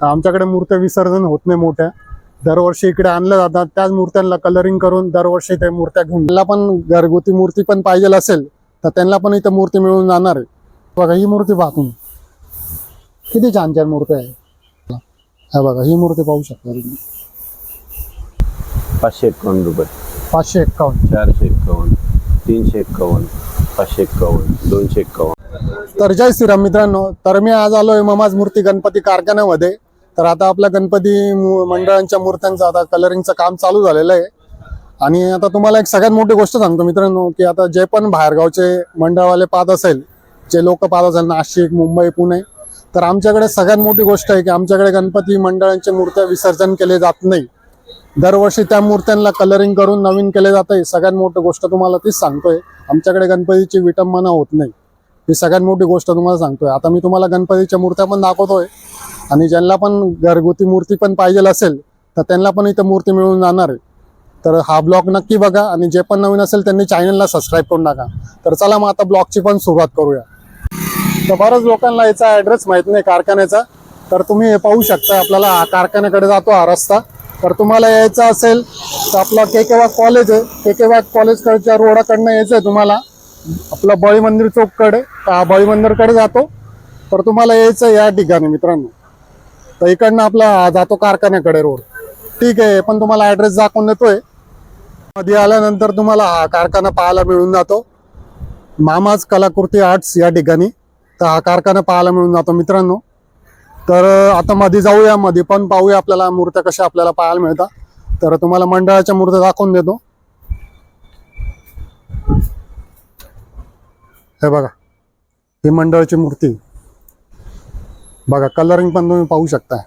आमच्याकडे मूर्त्या विसर्जन होत नाही मोठ्या. दरवर्षी इकडे आणल्या जातात. त्याच मूर्त्यांना कलरिंग करून दरवर्षी ते मूर्त्या घेऊन त्यांना पण घरगुती मूर्ती पण पाहिजे असेल तर त्यांना पण इथं मूर्ती मिळून जाणार आहे. बघा ही मूर्ती पाहून किती छान छान मूर्ती आहे हा बघा ही मूर्ती पाहू शकता तुम्ही. पाचशे एकावन्न रुपये. पाचशे एक्कावन्न चारशे एक्कावन्न तीनशे एक्कावन्न पाचशे एक्कावन्न दोनशे एक्कावन्न तर जय श्रीराम मित्रांनो. तर मी आज आलोय ममाज मूर्ती गणपती कारखान्यामध्ये. तर आता आपल्या गणपती मंडळांच्या मूर्त्यांचं आता कलरिंगचं काम चालू झालेलं आहे. आणि आता तुम्हाला एक सगळ्यात मोठी गोष्ट सांगतो मित्रांनो की आता जे पण बाहेरगावचे मंडळवाले पाहत असेल जे लोक पाहत असेल नाशिक मुंबई पुणे तर आमच्याकडे सगळ्यात मोठी गोष्ट आहे की आमच्याकडे गणपती मंडळांच्या मूर्त्या विसर्जन केले जात नाही. दरवर्षी त्या मूर्त्यांना कलरिंग करून नवीन केले जात आहे. सगळ्यात मोठी गोष्ट तुम्हाला तीच सांगतोय. आमच्याकडे गणपतीची विटंबना होत नाही. ही सगळ्यात मोठी गोष्ट तुम्हाला सांगतोय. आता मी तुम्हाला गणपतीच्या मूर्त्या पण दाखवतोय. आणि ज्यांना पण घरगुती मूर्ती पण पाहिजे असेल तर त्यांना पण इथं मूर्ती मिळून जाणार आहे. तर हा ब्लॉग नक्की बघा आणि जे पण नवीन असेल त्यांनी चॅनलला सबस्क्राईब करून टाका. तर चला मग आता ब्लॉगची पण सुरुवात करूया. तर बऱ्याच लोकांना याचा ॲड्रेस माहीत नाही कारखान्याचा. तर तुम्ही हे पाहू शकता आपल्याला कारखान्याकडे जातो हा रस्ता. तर तुम्हाला यायचं असेल तर आपलं के के वाघ कॉलेज आहे. के के वाघ कॉलेजकडच्या रोडाकडनं यायचं आहे तुम्हाला. आपलं बळी मंदिर चौककडे. तर हा बळी मंदिरकडे जातो. तर तुम्हाला यायचं आहे या ठिकाणी मित्रांनो. तर इकडनं आपला जातो कारखान्याकडे रोड. ठीक आहे पण तुम्हाला ॲड्रेस दाखवून देतोय. मध्ये आल्यानंतर तुम्हाला हा कारखाना पाहायला मिळून जातो. मामाज कलाकृती आर्ट्स या ठिकाणी. तर हा कारखाना पाहायला मिळून जातो मित्रांनो. तर आता मध्ये जाऊया मध्ये पण पाहूया आपल्याला मूर्त्या कशा आपल्याला पाहायला मिळतात. तर तुम्हाला मंडळाच्या मूर्त्या दाखवून देतो. हे बघा ही मंडळाची मूर्ती. बघा कलरिंग पण तुम्ही पाहू शकताय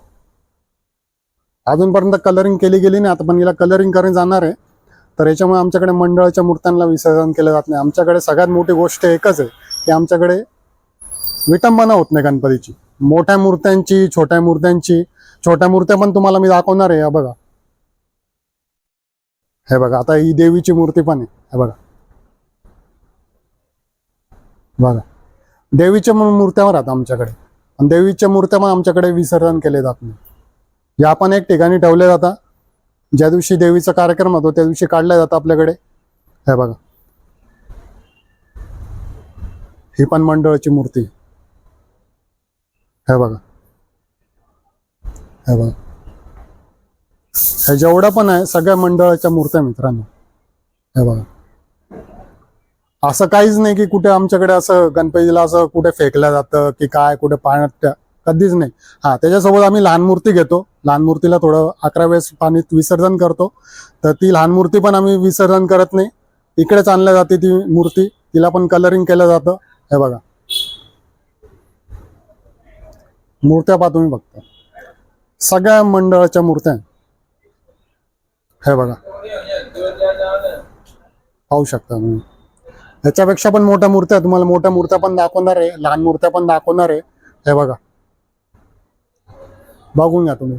अजूनपर्यंत कलरिंग केली गेली नाही आता पण हिला कलरिंग करून जाणार आहे. तर याच्यामुळे आमच्याकडे मंडळाच्या मूर्त्यांना विसर्जन केलं जात नाही. आमच्याकडे सगळ्यात मोठी गोष्ट एकच आहे की आमच्याकडे विटंबना होत नाही गणपतीची. मोठ्या मूर्त्यांची छोट्या मूर्त्यांची. छोट्या मूर्त्या पण तुम्हाला मी दाखवणार आहे या बघा. हे बघा आता ही देवीची मूर्ती पण आहे हे बघा. बघा. देवीच्या मूर्त्यावर मूर्त्या राहतात आमच्याकडे. आणि देवीच्या मूर्त्या पण आमच्याकडे विसर्जन केले जात नाही. या पण एक ठिकाणी ठेवल्या जातात. ज्या दिवशी देवीचा कार्यक्रम होतो त्या दिवशी काढल्या जातं आपल्याकडे. हे बघा. ही पण मंडळाची मूर्ती. हे बघा. हे बघा. हे जेवढं पण आहे सगळ्या मंडळाच्या मूर्त्या मित्रांनो. हे बघा. असं काहीच नाही की कुठे आमच्याकडे असं गणपतीला असं कुठे फेकलं जातं की काय कुठे पाण्यात कधीच नाही. हा त्याच्यासोबत आम्ही लहान मूर्ती घेतो. लहान मूर्तीला थोडं अकरा वेळेस पाणीत विसर्जन करतो. तर ती लहान मूर्ती पण आम्ही विसर्जन करत नाही. इकडेच आणल्या जाते ती मूर्ती. तिला पण कलरिंग केलं जातं. हे बघा. मूर्त्या पहा तुम्ही बघता सगळ्या मंडळाच्या मूर्त्या हे बघा. पाहू शकता तुम्ही. ह्याच्यापेक्षा पण मोठ्या मूर्त्या आहे. तुम्हाला मोठ्या मूर्त्या पण दाखवणार आहे. लहान मूर्त्या पण दाखवणार आहे. हे बघा. बघून घ्या तुम्ही.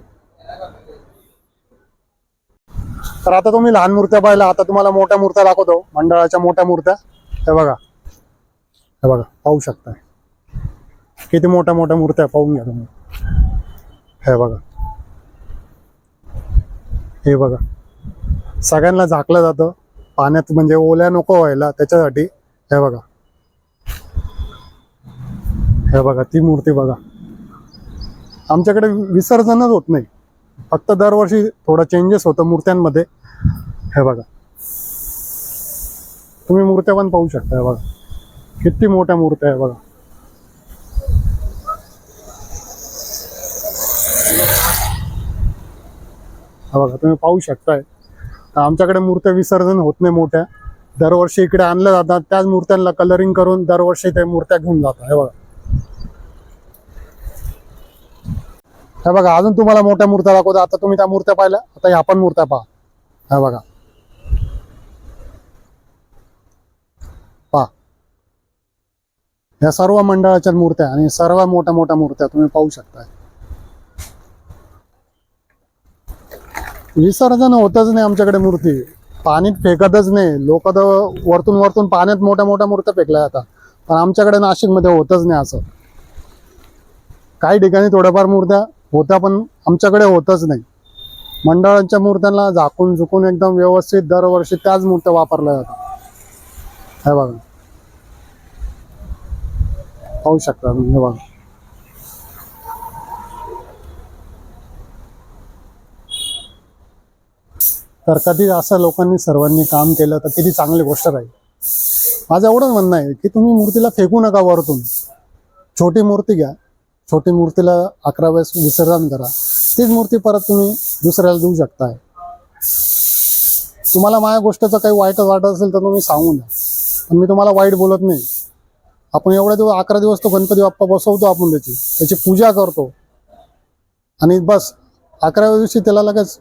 तर आता तुम्ही लहान मूर्त्या पाहिल्या आता तुम्हाला मोठ्या मूर्त्या दाखवतो. मंडळाच्या मोठ्या मूर्त्या हे बघा. हे बघा. पाहू शकता किती मोठ्या मोठ्या मूर्त्या पाहून घ्या तुम्ही. हे बघा. हे बघा. सगळ्यांना झाकलं जातं. पाण्यात म्हणजे ओल्या नको व्हायला त्याच्यासाठी. हे बघा. हे बघा ती मूर्ती बघा. आमच्याकडे विसर्जनच होत नाही. फक्त दरवर्षी थोडं चेंजेस होतं मूर्त्यांमध्ये. हे बघा. तुम्ही मूर्त्या पण पाहू शकता हे बघा. किती मोठ्या मूर्त्या आहे बघा. बघा तुम्ही पाहू शकताय. आमच्याकडे मूर्त्या विसर्जन होत नाही मोठ्या. दरवर्षी इकडे आणल्या जातात. त्याच मूर्त्यांना कलरिंग करून दरवर्षी ते मूर्त्या घेऊन जातात. हे बघा. हे बघा अजून तुम्हाला मोठ्या मूर्त्या दाखवतो. आता तुम्ही त्या मूर्त्या पाहिल्या. आता ह्या पण मूर्त्या पहा. हे बघा. पहा. या सर्व मंडळाच्या मूर्त्या आणि सर्व मोठ्या मोठ्या मूर्त्या तुम्ही पाहू शकता विसर्जन होतच नाही आमच्याकडे मूर्ती. पाणीत फेकतच नाही. लोक तर वरतून वरतून पाण्यात मोठ्या मोठ्या मूर्त्या फेकल्या जातात. पण आमच्याकडे नाशिकमध्ये होतच नाही असं. काही ठिकाणी थोड्याफार मूर्त्या होत्या पण आमच्याकडे होतच नाही. मंडळांच्या मूर्त्यांना झाकून झुकून एकदम व्यवस्थित दरवर्षी त्याच मूर्त्या वापरल्या जातात. हे बघा. पाहू शकता हे बघा. तर कधी असं लोकांनी सर्वांनी काम केलं तर किती चांगली गोष्ट राहील? माझं एवढंच म्हणणं आहे की तुम्ही मूर्तीला फेकू नका वरतून. छोटी मूर्ती घ्या. छोटी मूर्तीला अकरा वेळेस विसर्जन करा. तीच मूर्ती परत तुम्ही दुसऱ्याला देऊ शकताय. तुम्हाला माझ्या गोष्टीचं काही वाईट वाटत असेल तर तुम्ही सांगून द्या. पण मी तुम्हाला वाईट बोलत नाही. आपण एवढ्या दिवस अकरा दिवस तो गणपती बाप्पा बसवतो आपण त्याची. त्याची पूजा करतो. आणि बस अकराव्या दिवशी त्याला लगेच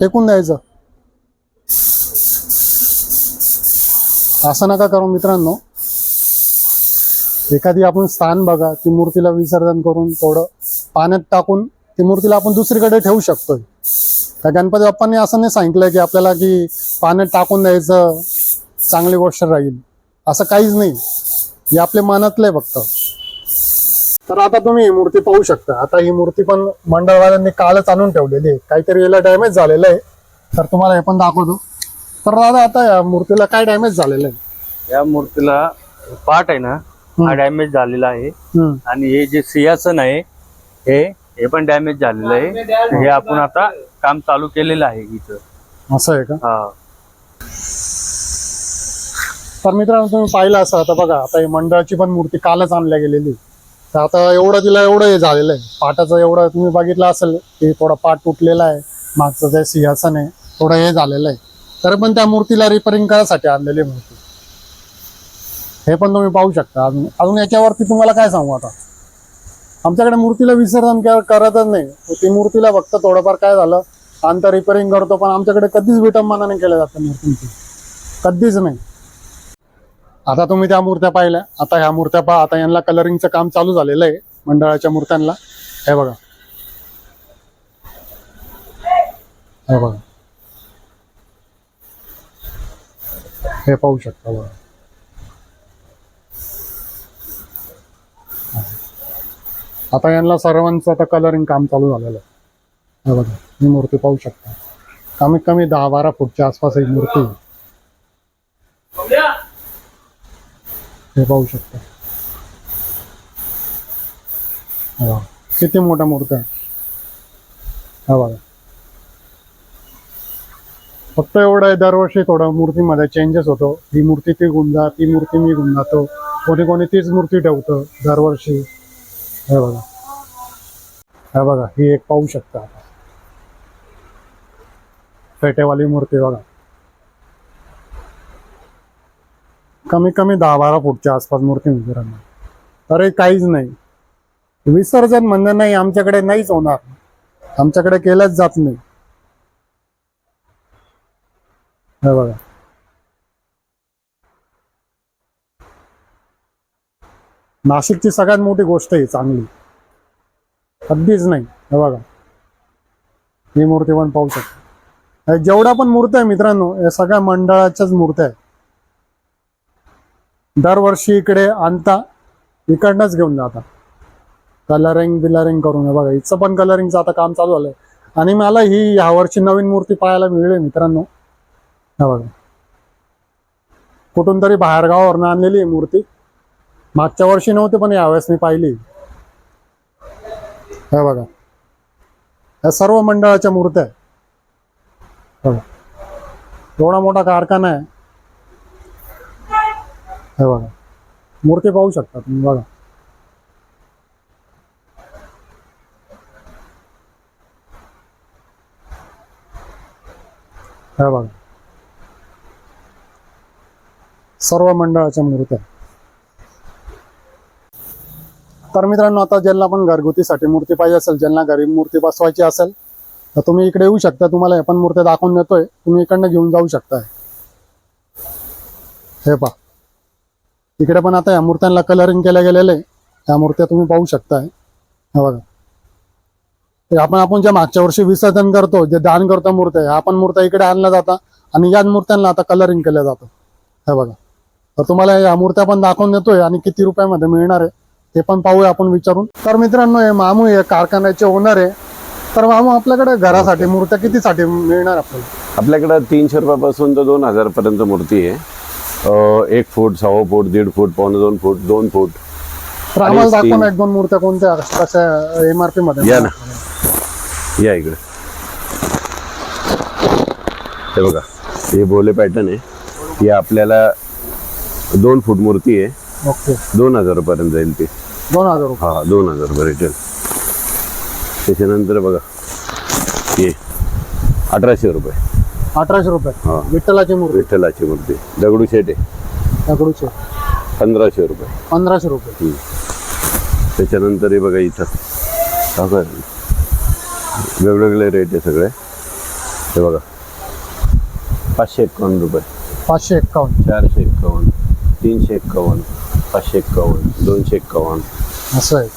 फेकून द्यायचं. असं नका करू मित्रांनो. एखादी आपण स्थान बघा ती मूर्तीला विसर्जन करून थोडं पाण्यात टाकून ती मूर्तीला आपण दुसरीकडे ठेवू शकतोय. त्या गणपती बाप्पांनी असं नाही सांगितलंय की आपल्याला की पाण्यात टाकून द्यायचं चांगली गोष्ट राहील. असं काहीच नाही. हे आपले मनातलं आहे फक्त. तर आता तुम्ही ही मूर्ती पाहू शकता. आता ही मूर्ती पण मंडळवाल्यांनी कालच आणून ठेवलेली आहे. काहीतरी याला डॅमेज झालेलं आहे. तर तुम्हाला हे पण दाखवतो. तर दादा आता या मूर्तीला काय डॅमेज झालेलं आहे? या मूर्तीला पाठ आहे ना हा डॅमेज झालेला आहे. आणि हे जे सिंहासन आहे हे हे पण डॅमेज झालेलं आहे. हे आपण आता काम चालू केलेलं आहे इथं. असं आहे का? हा. तर मित्रांनो तुम्ही पाहिलं असं आता बघा आता ही मंडळाची पण मूर्ती कालच आणल्या गेलेली तर आता एवढं तिला एवढं हे झालेलं आहे. पाटाचं एवढं तुम्ही बघितलं असेल की थोडा पाट तुटलेला आहे. मागचं जे सिंहासन आहे थोडं हे झालेलं आहे. तरी पण त्या मूर्तीला रिपेअरिंग करायसाठी आणलेली मूर्ती. हे पण तुम्ही पाहू शकता. अजून अजून याच्यावरती तुम्हाला काय सांगू आता? आमच्याकडे मूर्तीला विसर्जन करतच नाही. ती मूर्तीला फक्त थोडंफार काय झालं अंतर रिपेअरिंग करतो पण आमच्याकडे कधीच विटंबनाने केलं जातं मूर्तींची. कधीच नाही. आता तुम्ही त्या मूर्त्या पाहिल्या. आता ह्या मूर्त्या पहा. आता यांना कलरिंगचं काम चालू झालेलं आहे मंडळाच्या मूर्त्यांना. हे बघा. हे बघा. हे पाहू शकता बघा. आता यांना सर्वांचं आता कलरिंग काम चालू झालेलं आहे. हे बघा ही मूर्ती पाहू शकता. कमीत कमी दहा बारा फूटच्या आसपास ही मूर्ती आहे. हे पाहू शकता. किती मोठ्या मूर्त्या आहे हा बघा. फक्त एवढं आहे दरवर्षी थोडं मूर्तीमध्ये चेंजेस होतो. ही मूर्ती ती गुंजा ती मूर्ती मी गुंजातो जातो. कोणी कोणी तीच मूर्ती ठेवतं दरवर्षी. हे बघा. हे बघा ही एक पाहू शकता आता पेटेवाली मूर्ती बघा. कमी कमी दहा बारा फूटच्या आसपास मूर्ती मंदिरांना अरे काहीच नाही. विसर्जन म्हणजे नाही आमच्याकडे नाहीच होणार. आमच्याकडे केलंच जात नाही. हे बघा. नाशिकची सगळ्यात मोठी गोष्ट आहे चांगली. अगदीच नाही. हे बघा. ही मूर्ती पण पाहू शकता. जेवढ्या पण मूर्त्या आहे मित्रांनो या सगळ्या मंडळाच्याच मूर्त्या आहे दरवर्षी इकडे आणता इकडनंच घेऊन जाता. कलरिंग बिलरिंग करून हे बघा. हिचं पण कलरिंगचं आता काम चालू झालंय. आणि मला ही यावर्षी नवीन मूर्ती पाहायला मिळेल मित्रांनो. हा बघा. कुठून तरी बाहेरगावावरनं आणलेली आहे मूर्ती. मागच्या वर्षी नव्हती पण यावेळेस मी पाहिली. हे बघा. या सर्व मंडळाच्या मूर्त्या बघा. एवढा मोठा कारखाना आहे. हे बघा. मूर्ती पाहू शकता तुम्ही बघा. हे बघा. सर्व मंडळाच्या मूर्त्या तर मित्रांनो आता ज्यांना पण घरगुतीसाठी मूर्ती पाहिजे असेल ज्यांना घरी मूर्ती बसवायची असेल तर तुम्ही इकडे येऊ शकता. तुम्हाला हे पण मूर्त्या दाखवून देतोय. तुम्ही इकडनं घेऊन जाऊ शकताय हे पहा. इकडे पण आता या मूर्त्यांना कलरिंग केल्या गेलेलं. आहे या मूर्त्या तुम्ही पाहू शकताय हे बघा. आपण आपण ज्या मागच्या वर्षी विसर्जन करतो जे दान करतो मूर्त्या ह्या पण मूर्त्या इकडे आणल्या जातात आणि याच मूर्त्यांना आता कलरिंग केलं जातं. हे बघा. तर तुम्हाला या मूर्त्या पण दाखवून देतोय आणि किती रुपयामध्ये मिळणार आहे ते पण पाहूया आपण विचारून. तर मित्रांनो हे मामू हे कारखान्याचे ओनर आहे. तर मामू आपल्याकडे घरासाठी मूर्त्या कितीसाठी मिळणार आपल्याला? आपल्याकडं तीनशे रुपयापासून तर दोन हजार पर्यंत मूर्ती आहे. अं, एक फूट सव्वा फूट दीड फूट पावणे दोन फूट दोन फूट. तर आम्हाला अडीच, तीन. दाखवा ना एक दोन मूर्त्या कोणत्या कशा एमआरपी मध्ये. या ना. या इकडे. हे बघा हे बोले पॅटर्न आहे. ही आपल्याला दोन फूट मूर्ती आहे. ओके. दोन हजार रुपयापर्यंत जाईल ती. दोन हजार रुपये. हा दोन हजार रुपये रिटेल त्याच्यानंतर बघा हे अठराशे रुपये. अठराशे रुपये. हा. विठ्ठलाची मूर्ती. विठ्ठलाची मूर्ती. दगडूशेठ आहे. दगडूचे पंधराशे रुपये. पंधराशे रुपये. त्याच्यानंतर हे बघा इथं. बघा. वेगवेगळे रेट आहे सगळे. हे बघा. पाचशे एक्कावन्न रुपये. पाचशे एक्कावन्न चारशे एक्कावन्न तीनशे एक्कावन्न पाचशे एक्कावन्न दोनशे एक्कावन्न असं आहे.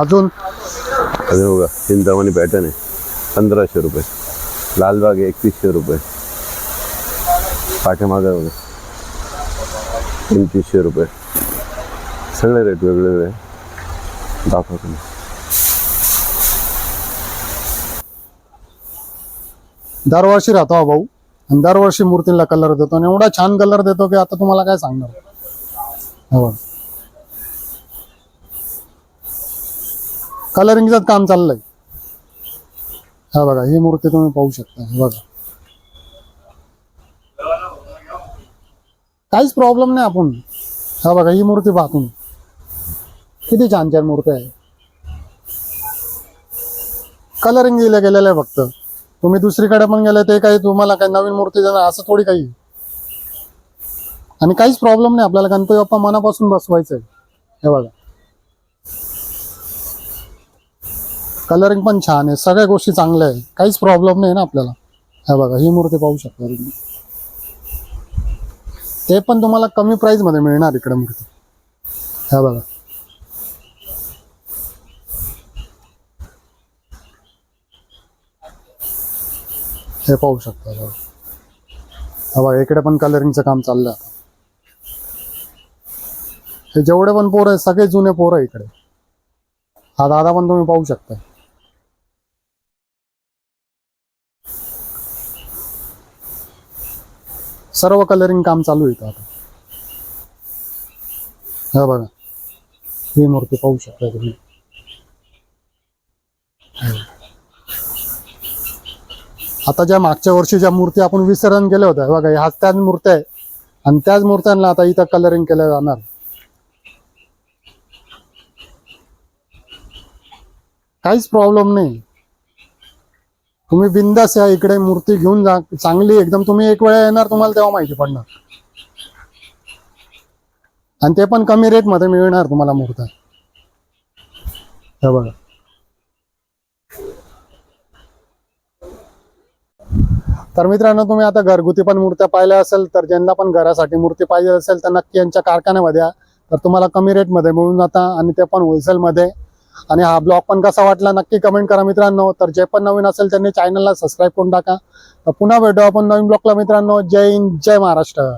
अजून? अरे बघा चिंतामणी पॅटर्न आहे. पंधराशे रुपये. लालबाग आहे एकतीसशे रुपये. पाठीमागं बघा. पंचवीसशे रुपये. सगळे रेट वेगवेगळे दाखवतो मी. दरवर्षी राहतो हा भाऊ. आणि दरवर्षी मूर्तींना कलर देतो आणि एवढा छान कलर देतो की आता तुम्हाला काय सांगणार? हो कलरिंगच काम चाललंय. हा बघा ही मूर्ती तुम्ही पाहू शकता. बघा. काहीच प्रॉब्लेम नाही आपण. हा बघा ही मूर्ती पाहतो किती छान छान मूर्ती आहे. कलरिंग दिलं गेलेलं आहे फक्त. तुम्ही दुसरीकडे पण गेले ते काही तुम्हाला काही नवीन मूर्ती देणार असं थोडी काही. आणि काहीच प्रॉब्लेम नाही आपल्याला गणपती बाप्पा मनापासून बसवायचं आहे हे बघा. कलरिंग पण छान आहे सगळ्या गोष्टी चांगल्या आहे काहीच प्रॉब्लेम नाही ना आपल्याला. हे बघा ही मूर्ती पाहू शकता तुम्ही. ते पण तुम्हाला कमी प्राइसमध्ये मिळणार इकडे मूर्ती. हे बघा. हे पाहू शकता बघा हा बघा इकडे पण कलरिंगचं काम चाललंय आता. हे जेवढे पण पोरं आहेत सगळे जुने पोरं आहे इकडे. हा दादा पण तुम्ही पाहू शकता. सर्व कलरिंग काम चालू आहे इथं आता. हा बघा. ही मूर्ती पाहू शकता तुम्ही. आता ज्या मागच्या वर्षी ज्या मूर्ती आपण विसर्जन केल्या होत्या बघा ह्या त्याच मूर्त्या आहे. आणि त्याच मूर्त्यांना आता इथं कलरिंग केल्या जाणार. काहीच प्रॉब्लेम नाही. तुम्ही बिंदास या इकडे मूर्ती घेऊन जा चांगली एकदम तुम्ही एक वेळा येणार तुम्हाला तेव्हा माहिती पडणार. आणि ते पण कमी रेटमध्ये मिळणार तुम्हाला मूर्त्या. बघा. तर मित्रांनो तुम्ही आता घरगुती पण मूर्त्या पाहिल्या असेल तर ज्यांना पण घरासाठी मूर्ती पाहिजे असेल तर नक्की यांच्या कारखान्यामध्ये या. तर तुम्हाला कमी रेटमध्ये मिळून जाता आणि ते पण होलसेलमध्ये. आणि हा ब्लॉग पण कसा वाटला नक्की कमेंट करा मित्रांनो. तर जे पण नवीन असेल त्यांनी चॅनलला सबस्क्राईब करून टाका. तर पुन्हा भेटू आपण नवीन ब्लॉगला मित्रांनो. जय हिंद जय महाराष्ट्र.